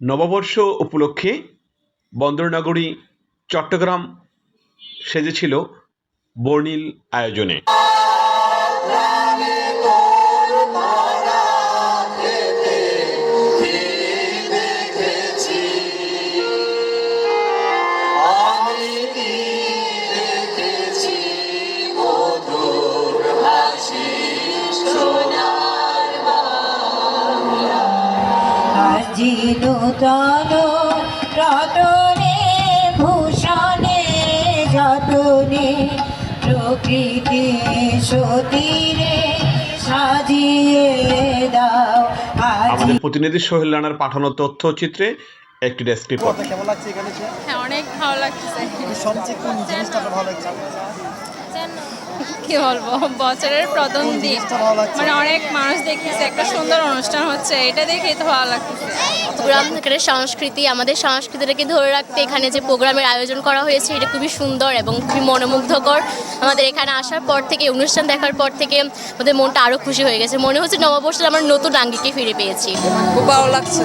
নববর্ষ উপলক্ষে বন্দরনগরী চট্টগ্রাম সেজেছিল বর্ণিল আয়োজনে। নূতন রতনে ভূষণে যতনে প্রকৃতি সতীরে সাজিয়ে দাও আমাদের প্রতিনিধি সোহেল রানার পাঠানো তথ্যচিত্রে একটি ডেস্ক রিপোর্ট কেমন লাগছে এখানে? হ্যাঁ অনেক ভালো লাগতেছে সবচেয়ে কোন জিনিসটা ভালো লাগছে কি বলব বছরের প্রথম দিন? মানে অনেক মানুষ দেখতেছে একটা সুন্দর অনুষ্ঠান হচ্ছে এটা দেখে তো ভালো লাগতেছে। সংস্কৃতি আমাদের সংস্কৃতিটাকে ধরে রাখতে এখানে যে প্রোগ্রামের আয়োজন করা হয়েছে এটা খুবই সুন্দর এবং খুবই মনোমুগ্ধকর। আমাদের এখানে আসার পর থেকে অনুষ্ঠান দেখার পর থেকে আমাদের মনটা আরও খুশি হয়ে গেছে। মনে হচ্ছে নববর্ষে আমরা নতুন আঙ্গিকে ফিরে পেয়েছি। খুব ভালো লাগছে।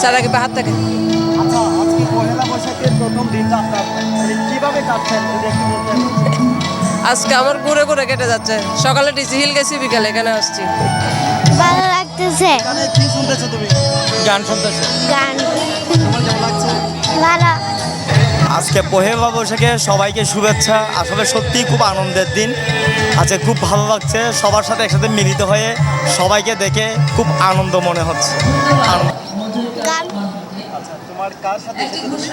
সারাকে বাহার থেকে আচ্ছা আজকে পহেলা বৈশাখের প্রথম দিনটা আপনার কীভাবে কাটছেন? যদি একটু বলতেন। আজকে আমার ঘুরে ঘুরে কেটে যাচ্ছে। সকালে ডিসি হিল গেছি বিকালে এখানে আসছি। ভালো লাগতেছে। কি শুনতেছো তুমি? গান শুনতেছে। গান। তোমার কেমন লাগছে? ভালো। আজকে পহেলা বৈশাখে সবাইকে শুভেচ্ছা। আসলে সত্যিই খুব আনন্দের দিন। আজকে খুব ভালো লাগছে। সবার সাথে একসাথে মিলিত হয়ে সবাইকে দেখে খুব আনন্দ মনে হচ্ছে। আনন্দ। গান। আচ্ছা তোমার কার সাথে এসেছ তুমি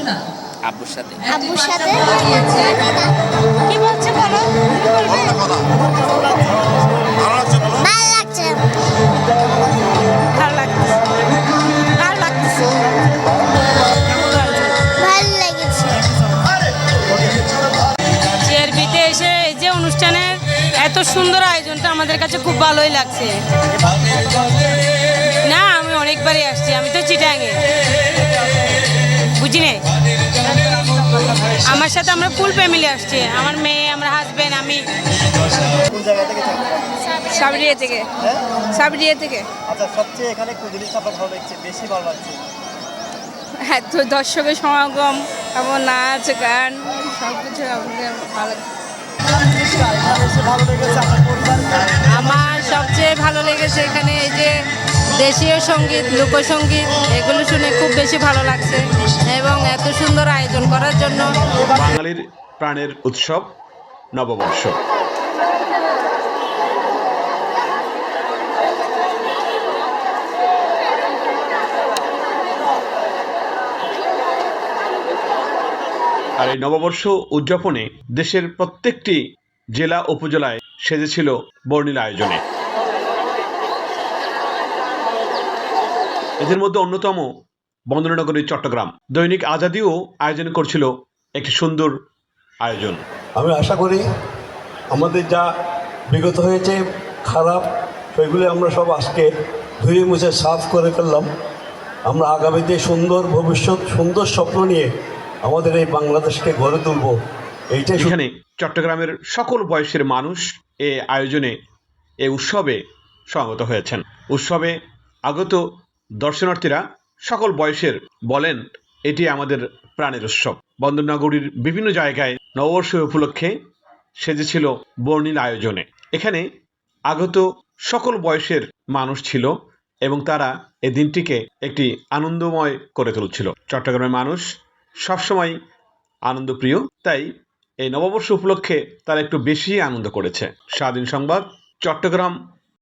আব্বুর সাথে। কি বলছে বলো? ভালো লাগছে ভালো লাগতেছে ভালো লাগতেছে ভালো লেগেছে। জিআরবিতে এসে এই যে অনুষ্ঠানের এত সুন্দর আয়োজনটা আমাদের কাছে খুব ভালোই লাগছে। না আমি অনেকবারই আসছি। আমি তো চিটাঙে। বুঝিনি আমার সাথে আমরা ফুল ফ্যামিলি আসছি। আমার মেয়ে আমার হাজবেন্ড আমি? সাবরিয়া থেকে। সাবরিয়া থেকে। আচ্ছা সবচেয়ে এখানে কোন জিনিসটা আপনার ভালো লাগছে বেশি ভালো লাগছে? হ্যাঁ তো দর্শকের সমাগম এবং নাচ গান সব কিছু আমাদের ভালো আমার সবচেয়ে ভালো লেগেছে এখানে এই যে দেশীয় সংগীত, লোকসঙ্গীত, এগুলো শুনে খুব বেশি ভালো লাগছে এবং এত সুন্দর আয়োজন করার জন্য বাঙালির প্রাণের উৎসব নববর্ষ। আর এই নববর্ষ উদযাপনে দেশের প্রত্যেকটি জেলা উপজেলায় সেজেছিল বর্ণিল আয়োজনে। এদের মধ্যে অন্যতম বন্দরনগরী চট্টগ্রাম। দৈনিক আজাদিও আয়োজন করছিল একটি সুন্দর আয়োজন। আমি আশা করি আমাদের যা বিগত হয়েছে খারাপ সেগুলি আমরা সব আজকে ধুয়ে মুছে সাফ করে ফেললাম। আমরা আগামীতে সুন্দর ভবিষ্যৎ সুন্দর স্বপ্ন নিয়ে আমাদের এই বাংলাদেশকে গড়ে তুলব। এইটাই এখানে চট্টগ্রামের সকল বয়সের মানুষ এ আয়োজনে এ উৎসবে সমবেত হয়েছেন। উৎসবে আগত দর্শনার্থীরা সকল বয়সের বলেন, এটি আমাদের প্রাণের উৎসব। বন্দরনগরীর বিভিন্ন জায়গায় নববর্ষ উপলক্ষে সেজেছিল বর্ণিল আয়োজনে। এখানে আগত সকল বয়সের মানুষ ছিল এবং তারা এ দিনটিকে একটি আনন্দময় করে তুলছিল। চট্টগ্রামের মানুষ সবসময় আনন্দপ্রিয়, তাই এই নববর্ষ উপলক্ষে তারা একটু বেশি আনন্দ করেছে। স্বাধীন সংবাদ, চট্টগ্রাম